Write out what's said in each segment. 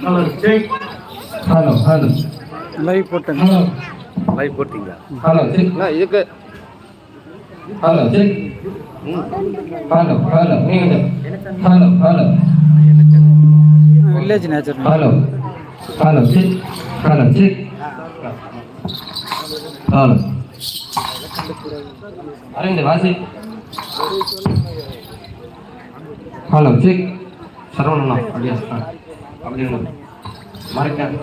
Hello Jai hello hello live போட்டேன் live போட்டீங்களா hello நான் இதுக்கு ஹலோ ஜெய் ஹலோ ஹலோ நீங்க hello hello village nature hello hello Jai hello Jai hello Aravind வாசி hello Jai சரவணனா அப்படியே அப்படின்னு மறக்காது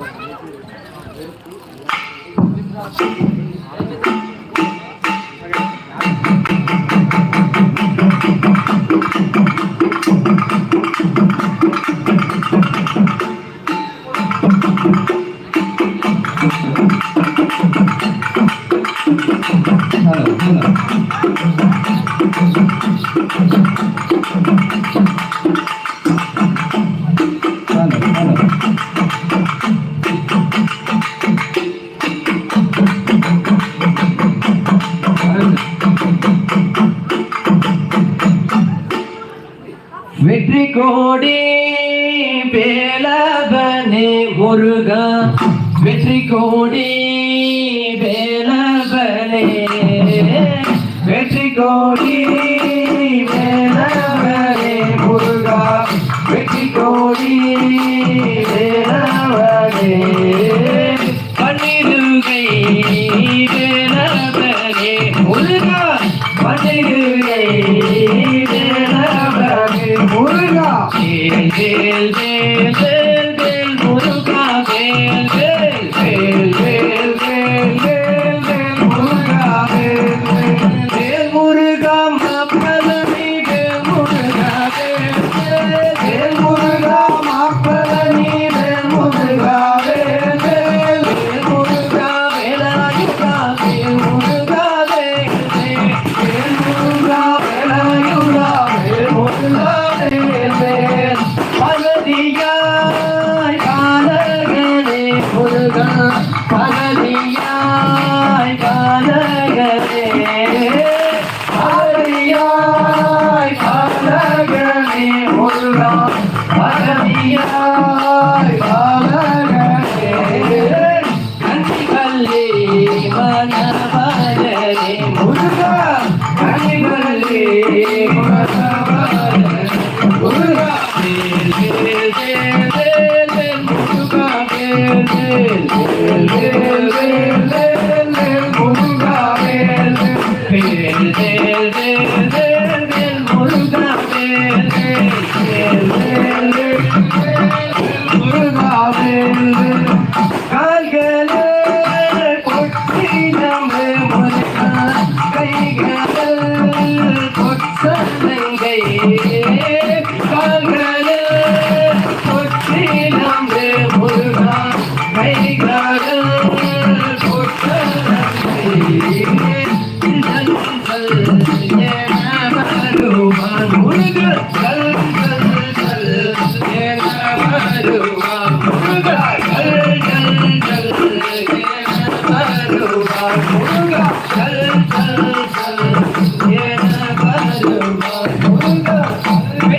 கோடி வேலவனே முருகா. வெற்றி கோடி வேலவனே வேல் வேல் Come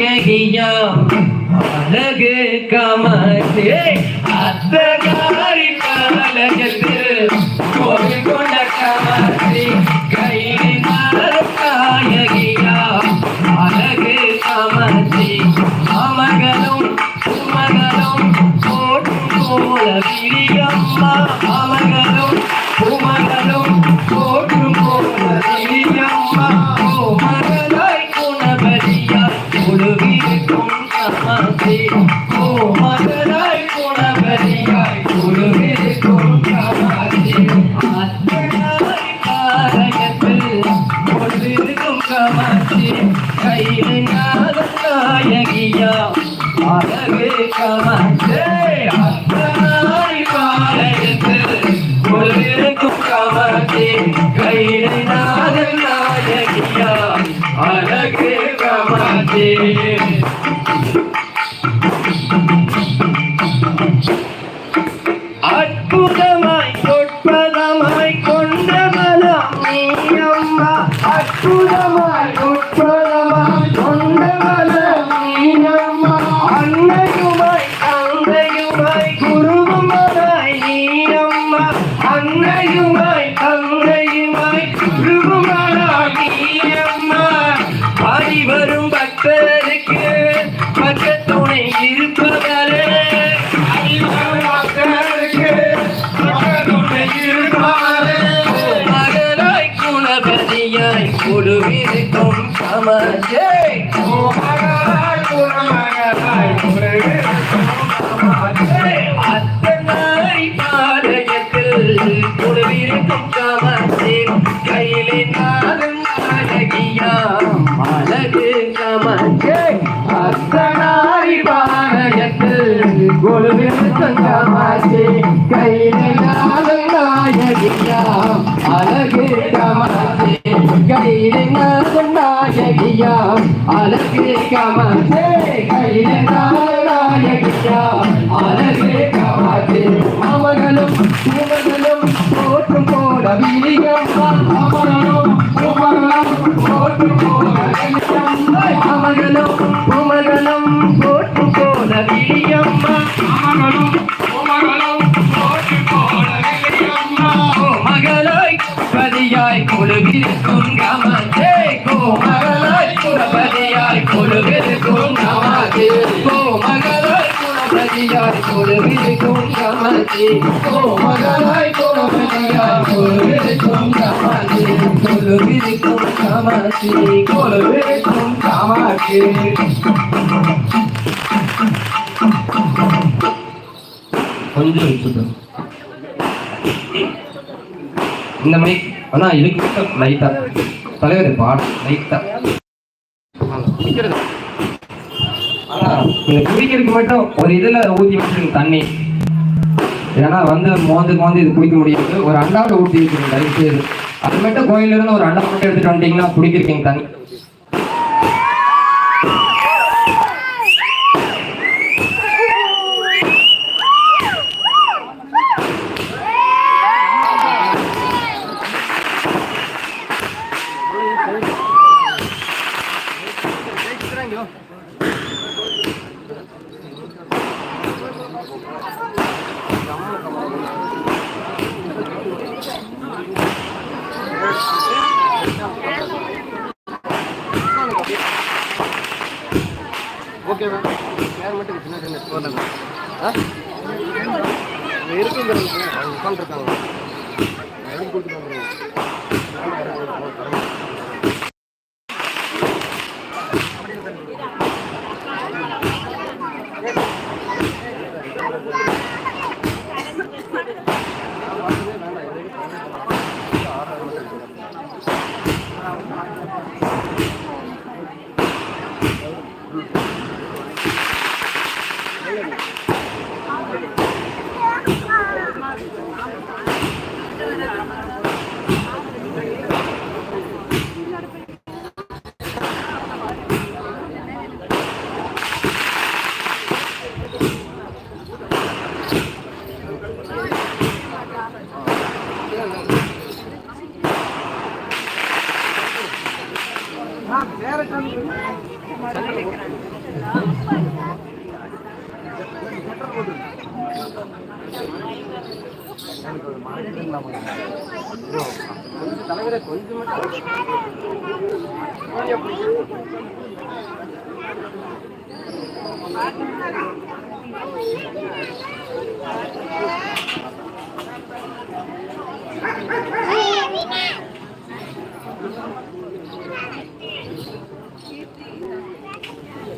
அழகியா அழகு கமலே அத்தகாரி அழகத்தில் ஒரு கொண்ட கமலே கைதி நாயகியா அழகு கமலே அமகனும் சுமகனும் போட்டும் போல விரியம்மா அமகனும் சுமகனும் போல அழகு கமந்தே அத்தனாய் காரகத்தில் கொண்டிருக்கும் கமதி அற்புதமாய் சொற்பதமாய் கொண்ட மனம் நீ அம்மா அற்புதமாய் சொற்பதமாய் கொண்ட மனம் நீ அம்மா அன்னையுமாய் தந்தையுமாய் குருவுமாய் நீ அம்மா அன்னையுமாய் குணபதியாய் கொடுவிருக்கும் சமாஜே. அத்தனாய் பாளையத்தில் கொடுவிருக்கும் சமாஜே. கையிலே நாடும் அழகியாம் அழகு சமாஜே. அத்தனாய் பாளையத்தில் கொடுவிருக்கும் சமாஜே. கையிலே நாடும் நாயகியாம் அழகு கமலே கையிலே நாடும் நாயகியாம் அழகு கமலே கையிலே நாடும் போற்றும் போல அமரனும் போற்றும் போல போற்றும் போல போற்றும் போல மகளாய் பதியாய் கொஞ்சம் சுத்தம் இந்த மணி ஆனா இதுக்கு லைட்டா தலைவர் பாட லைட்டா ஆனா குடிக்கிறதுக்கு மட்டும் ஒரு இதில் ஊற்றி வச்சுருங்க தண்ணி. ஏன்னா வந்து மோந்து மோந்து இது குடிக்க முடியாது. ஒரு அண்டாவில் ஊற்றி வச்சுருங்க தயவு செய்து. அது மட்டும் கோயில்ல இருந்து ஒரு அண்டா மட்டும் எடுத்துட்டு வந்துட்டீங்கன்னா குடிக்கிறீங்க தண்ணி. ஓகே மேம் யார் மட்டும் சின்ன சின்ன போடல ஆ? இருக்குங்கிறது அவங்க உட்காந்துருக்காங்க எதுவும் கொடுத்துட்டு வந்துருங்க.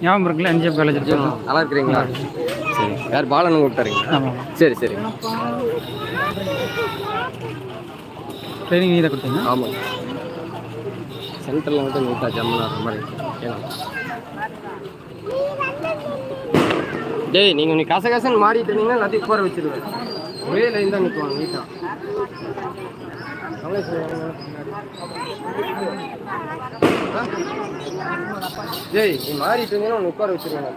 ஞாபகம் இருக்குல்ல என்ஜிஎஃப் காலேஜ் இருக்கும் நல்லா இருக்கிறீங்களா? சரி. யார்? பாலன்னு கூப்பிட்டாருங்க சரி சரி. ட்ரைனிங் நீ தான் கொடுத்தீங்க ஆமாம் சென்டரில் மட்டும் நீட்டாக ஜம்முன்னு வர மாதிரி ஏன்னா. டேய் நீங்கள் நீ கச கசன்னு மாறிட்டு இருந்தீங்கன்னா எல்லாத்தையும் உட்கார வச்சிருவேன். ஒரே லைன் தான் நிற்குவாங்க நீட்டாக டேய் நீ மாறிட்டு இருந்தீங்கன்னா உன்னை உட்கார வச்சிருவேன்.